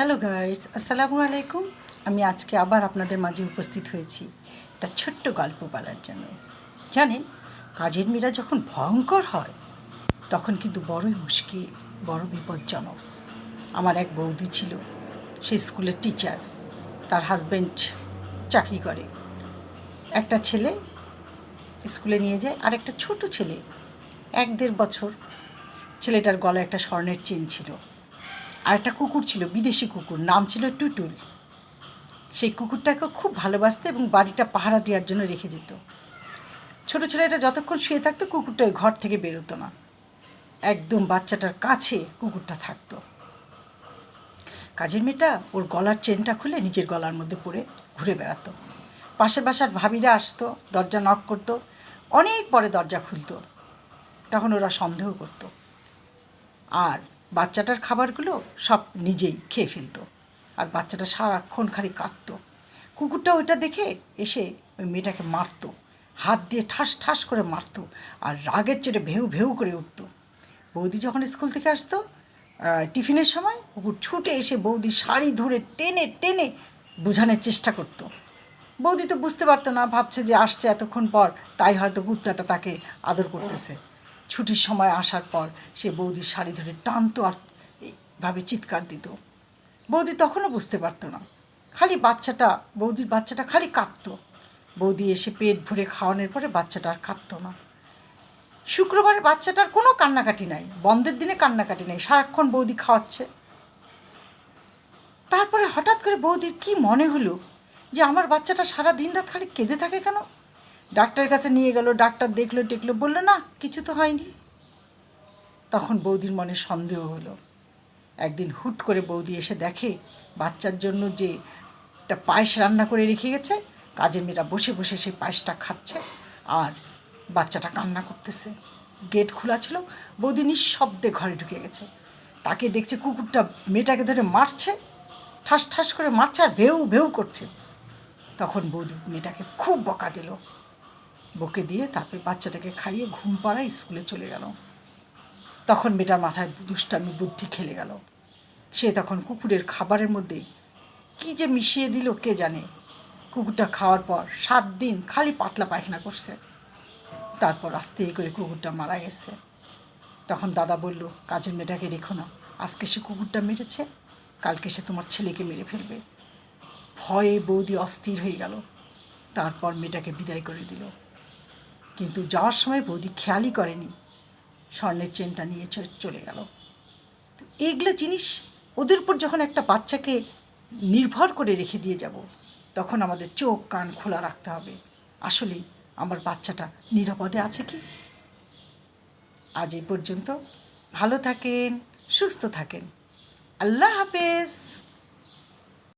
Hello guys আসসালামু আলাইকুম আমি আজকে আবার আপনাদের মাঝে উপস্থিত হয়েছি একটা ছোট্ট গল্প বলার জন্য। জানেন, কাজের মেয়েরা যখন ভয়ঙ্কর হয়, তখন কিন্তু বড়ই মুশকিল, বড় বিপজ্জনক। আমার এক বৌদি ছিল, সে স্কুলের টিচার তার হাজব্যান্ড চাকরি করে। একটা ছেলে স্কুলে নিয়ে যায় আর একটা ছোট ছেলে। এক দেড় বছর। ছেলেটার গলায় একটা স্বর্ণের চেন ছিল। আর একটা কুকুর ছিল, বিদেশি কুকুর, নাম ছিল টুটুল। সেই কুকুরটাকে খুব ভালোবাসতো এবং বাড়িটা পাহারা দেওয়ার জন্য রেখে যেত ছোট ছেলেটা যতক্ষণ শুয়ে থাকতো, কুকুরটা ওই ঘর থেকে বেরোতো না। একদম বাচ্চাটার কাছে কুকুরটা থাকতো। কাজের মেয়েটা ওর গলার চেনটা খুলে নিজের গলার মধ্যে পরে ঘুরে বেড়াতো। পাশের বাসার ভাবিরা আসতো, দরজা নক করতো, অনেক পরে দরজা খুলতো। তখন ওরা সন্দেহ করতো। আর বাচ্চাটার খাবারগুলো সব নিজেই খেয়ে ফেলতো। আর বাচ্চাটা সারাক্ষণ খালি কাঁদতো। কুকুরটা ওইটা দেখে এসে ওই মেয়েটাকে মারতো। হাত দিয়ে ঠাস ঠাস করে মারতো আর রাগের চোটে ভেউ ভেউ করে উঠতো। বৌদি যখন স্কুল থেকে আসতো টিফিনের সময় কুকুর ছুটে এসে বৌদি শাড়ি ধরে টেনে টেনে বোঝানোর চেষ্টা করতো। বৌদি তো বুঝতে পারতো না, ভাবছে যে আসছে এতক্ষণ পর, তাই হয়তো কুত্তাটা তাকে আদর করতেছে। ছুটির সময় আসার পর সে বৌদির শাড়ি ধরে টানতো আর ভাবে চিৎকার দিত। বৌদি তখনও বুঝতে পারতো না। খালি বাচ্চাটা, বৌদির বাচ্চাটা খালি কাঁদতো। বৌদি এসে পেট ভরে খাওয়ানোর পরে বাচ্চাটা আর কাঁদতো না। শুক্রবারে বাচ্চাটার কোনো কান্নাকাটি নাই। বন্ধের দিনে কান্নাকাটি নেই। সারাক্ষণ বৌদি খাওয়াচ্ছে। তারপরে হঠাৎ করে বৌদির কি মনে হলো যে আমার বাচ্চাটা সারা দিন রাত খালি কেঁদে থাকে কেন? ডাক্তারের কাছে নিয়ে গেল, ডাক্তার দেখল, টেকলো, বলল, না, কিছু তো হয়নি। তখন বৌদির মনে সন্দেহ হলো। একদিন হুট করে বৌদি এসে দেখে বাচ্চার জন্য যে একটা পায়েস রান্না করে রেখে গেছে, কাজের মেয়েরা বসে বসে সেই পায়েসটা খাচ্ছে আর বাচ্চাটা কান্না করতেছে। গেট খোলা ছিল, বৌদি নিঃশব্দে ঘরে ঢুকে গেছে। তাকে দেখছে কুকুরটা মেয়েটাকে ধরে মারছে, ঠাস ঠাস করে মারছে আর ভেউ ভেউ করছে। তখন বৌদি মেয়েটাকে খুব বকা দিল। বকে দিয়ে তারপরে বাচ্চাটাকে খাইয়ে ঘুম পাড়ায় স্কুলে চলে গেল। তখন মেয়েটার মাথায় দুষ্টামি, বুদ্ধি খেলে গেল। সে তখন কুকুরের খাবারের মধ্যে কী যে মিশিয়ে দিল কে জানে। কুকুরটা খাওয়ার পর সাত দিন খালি পাতলা পায়খানা করছে। তারপর আস্তে করে কুকুরটা মারা গেছে। তখন দাদা বলল, কাজের মেয়েটাকে রেখো না। আজকে সে কুকুরটা মেরেছে, কালকে সে তোমার ছেলেকে মেরে ফেলবে। ভয়ে বৌদি অস্থির হয়ে গেল। তারপর মেয়েটাকে বিদায় করে দিল। কিন্তু যাওয়ার সময় বৌদি খেয়ালই করেনি। স্বর্ণের চেনটা নিয়ে চলে গেল। তো এইগুলো জিনিস ওদের উপর যখন একটা বাচ্চাকে নির্ভর করে রেখে দিয়ে যাব, তখন আমাদের চোখ, কান খোলা রাখতে হবে। আসলে আমার বাচ্চাটা নিরাপদে আছে কি? আজ এই পর্যন্ত ভালো থাকেন, সুস্থ থাকেন। আল্লাহ হাফেজ।